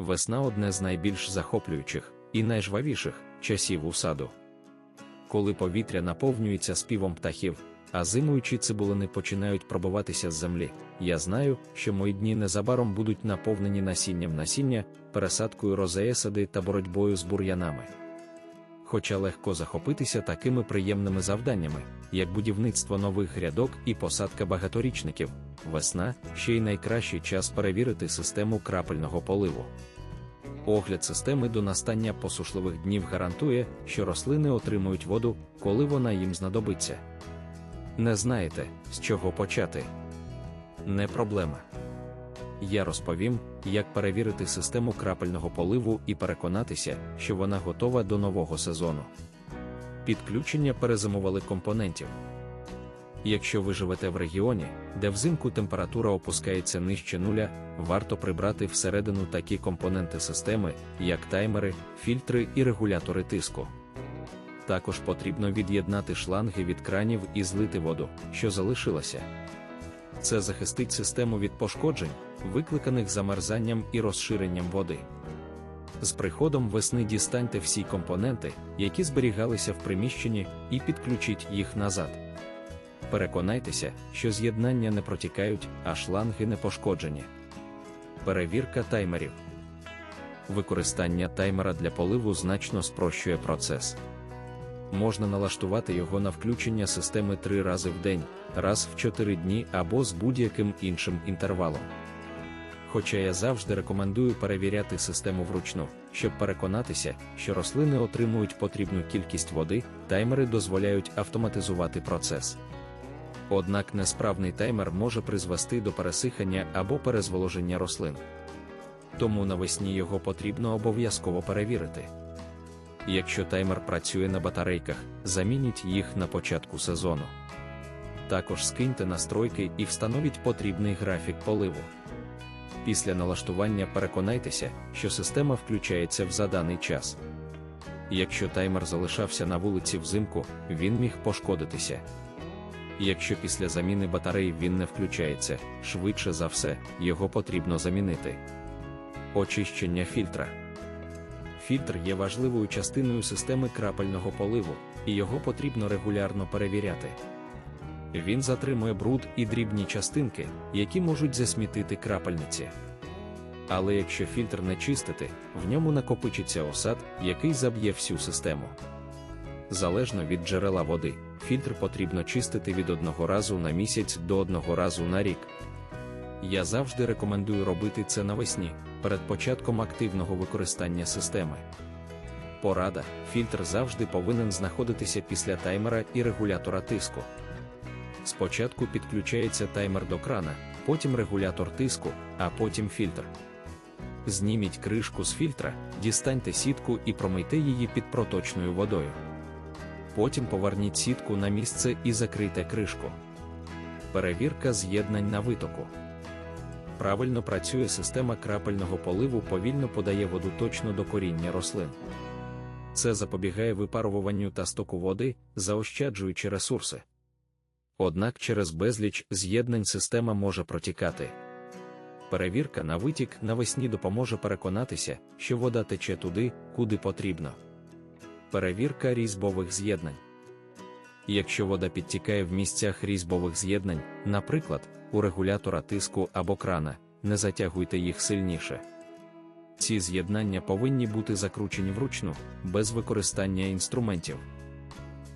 Весна одне з найбільш захоплюючих і найжвавіших часів у саду. Коли повітря наповнюється співом птахів, а зимуючі цибулини починають пробиватися з землі, я знаю, що мої дні незабаром будуть наповнені насінням насіння, пересадкою розеєсади та боротьбою з бур'янами. Хоча легко захопитися такими приємними завданнями, як будівництво нових грядок і посадка багаторічників, весна ще й найкращий час перевірити систему крапельного поливу. Огляд системи до настання посушливих днів гарантує, що рослини отримують воду, коли вона їм знадобиться. Не знаєте, з чого почати? Не проблема. Я розповім, як перевірити систему крапельного поливу і переконатися, що вона готова до нового сезону. Підключення перезимували компонентів. Якщо ви живете в регіоні, де взимку температура опускається нижче нуля, варто прибрати всередину такі компоненти системи, як таймери, фільтри і регулятори тиску. Також потрібно від'єднати шланги від кранів і злити воду, що залишилася. Це захистить систему від пошкоджень, викликаних замерзанням і розширенням води. З приходом весни дістаньте всі компоненти, які зберігалися в приміщенні, і підключіть їх назад. Переконайтеся, що з'єднання не протікають, а шланги не пошкоджені. Перевірка таймерів. Використання таймера для поливу значно спрощує процес. Можна налаштувати його на включення системи три рази в день, раз в 4 дні або з будь-яким іншим інтервалом. Хоча я завжди рекомендую перевіряти систему вручну, щоб переконатися, що рослини отримують потрібну кількість води, таймери дозволяють автоматизувати процес. Однак несправний таймер може призвести до пересихання або перезволоження рослин. Тому навесні його потрібно обов'язково перевірити. Якщо таймер працює на батарейках, замініть їх на початку сезону. Також скиньте настройки і встановіть потрібний графік поливу. Після налаштування переконайтеся, що система включається в заданий час. Якщо таймер залишався на вулиці взимку, він міг пошкодитися. Якщо після заміни батарей він не включається, швидше за все, його потрібно замінити. Очищення фільтра. Фільтр є важливою частиною системи крапельного поливу, і його потрібно регулярно перевіряти. Він затримує бруд і дрібні частинки, які можуть засмітити крапельниці. Але якщо фільтр не чистити, в ньому накопичиться осад, який заб'є всю систему. Залежно від джерела води, фільтр потрібно чистити від одного разу на місяць до одного разу на рік. Я завжди рекомендую робити це навесні, перед початком активного використання системи. Порада: фільтр завжди повинен знаходитися після таймера і регулятора тиску. Спочатку підключається таймер до крана, потім регулятор тиску, а потім фільтр. Зніміть кришку з фільтра, дістаньте сітку і промийте її під проточною водою. Потім поверніть сітку на місце і закрийте кришку. Перевірка з'єднань на витоку. Правильно працює система крапельного поливу, повільно подає воду точно до коріння рослин. Це запобігає випаруванню та стоку води, заощаджуючи ресурси. Однак через безліч з'єднань система може протікати. Перевірка на витік навесні допоможе переконатися, що вода тече туди, куди потрібно. Перевірка різьбових з'єднань. Якщо вода підтікає в місцях різьбових з'єднань, наприклад, у регулятора тиску або крана, не затягуйте їх сильніше. Ці з'єднання повинні бути закручені вручну, без використання інструментів.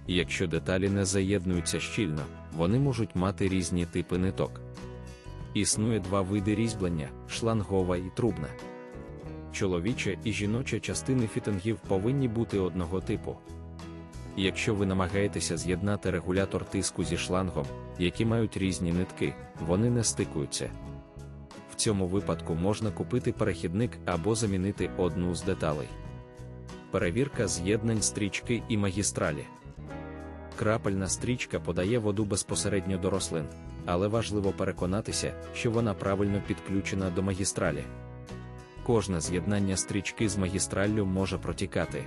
Якщо деталі не заєднуються щільно, вони можуть мати різні типи ниток. Існує два види різьблення шлангова і трубна. Чоловіча і жіноча частини фітингів повинні бути одного типу. Якщо ви намагаєтеся з'єднати регулятор тиску зі шлангом, які мають різні нитки, вони не стикуються. В цьому випадку можна купити перехідник або замінити одну з деталей. Перевірка з'єднань стрічки і магістралі. Крапельна стрічка подає воду безпосередньо до рослин, але важливо переконатися, що вона правильно підключена до магістралі. Кожне з'єднання стрічки з магістраллю може протікати.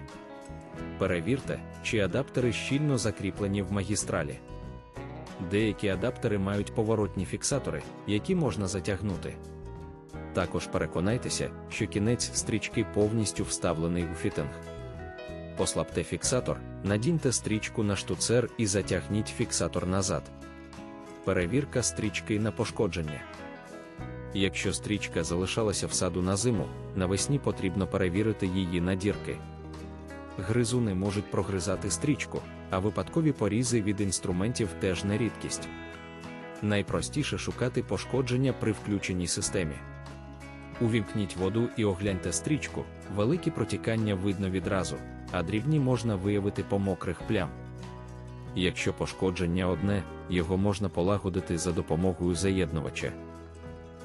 Перевірте, чи адаптери щільно закріплені в магістралі. Деякі адаптери мають поворотні фіксатори, які можна затягнути. Також переконайтеся, що кінець стрічки повністю вставлений у фітинг. Послабте фіксатор, надіньте стрічку на штуцер і затягніть фіксатор назад. Перевірка стрічки на пошкодження. Якщо стрічка залишалася в саду на зиму, навесні потрібно перевірити її на дірки. Гризуни можуть прогризати стрічку, а випадкові порізи від інструментів теж не рідкість. Найпростіше шукати пошкодження при включеній системі. Увімкніть воду і огляньте стрічку, великі протікання видно відразу, а дрібні можна виявити по мокрих плям. Якщо пошкодження одне, його можна полагодити за допомогою заєднувача.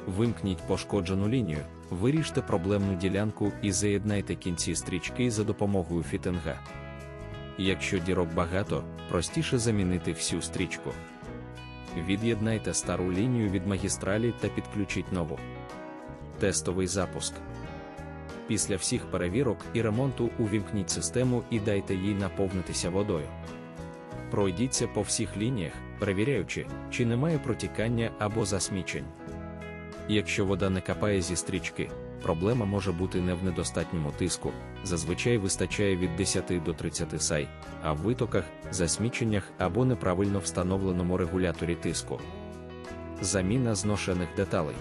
Вимкніть пошкоджену лінію, виріжте проблемну ділянку і заєднайте кінці стрічки за допомогою фітинга. Якщо дірок багато, простіше замінити всю стрічку. Від'єднайте стару лінію від магістралі та підключіть нову. Тестовий запуск. Після всіх перевірок і ремонту увімкніть систему і дайте їй наповнитися водою. Пройдіться по всіх лініях, перевіряючи, чи немає протікання або засмічень. Якщо вода не капає зі стрічки, проблема може бути не в недостатньому тиску, зазвичай вистачає від 10 до 30 сай, а в витоках, засміченнях або неправильно встановленому регуляторі тиску. Заміна зношених деталей.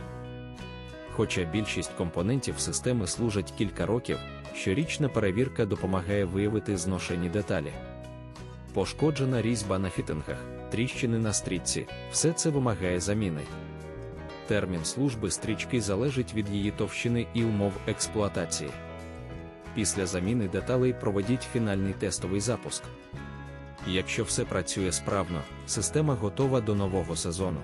Хоча більшість компонентів системи служать кілька років, щорічна перевірка допомагає виявити зношені деталі. Пошкоджена різьба на фітингах, тріщини на стрічці, все це вимагає заміни. Термін служби стрічки залежить від її товщини і умов експлуатації. Після заміни деталей проведіть фінальний тестовий запуск. Якщо все працює справно, система готова до нового сезону.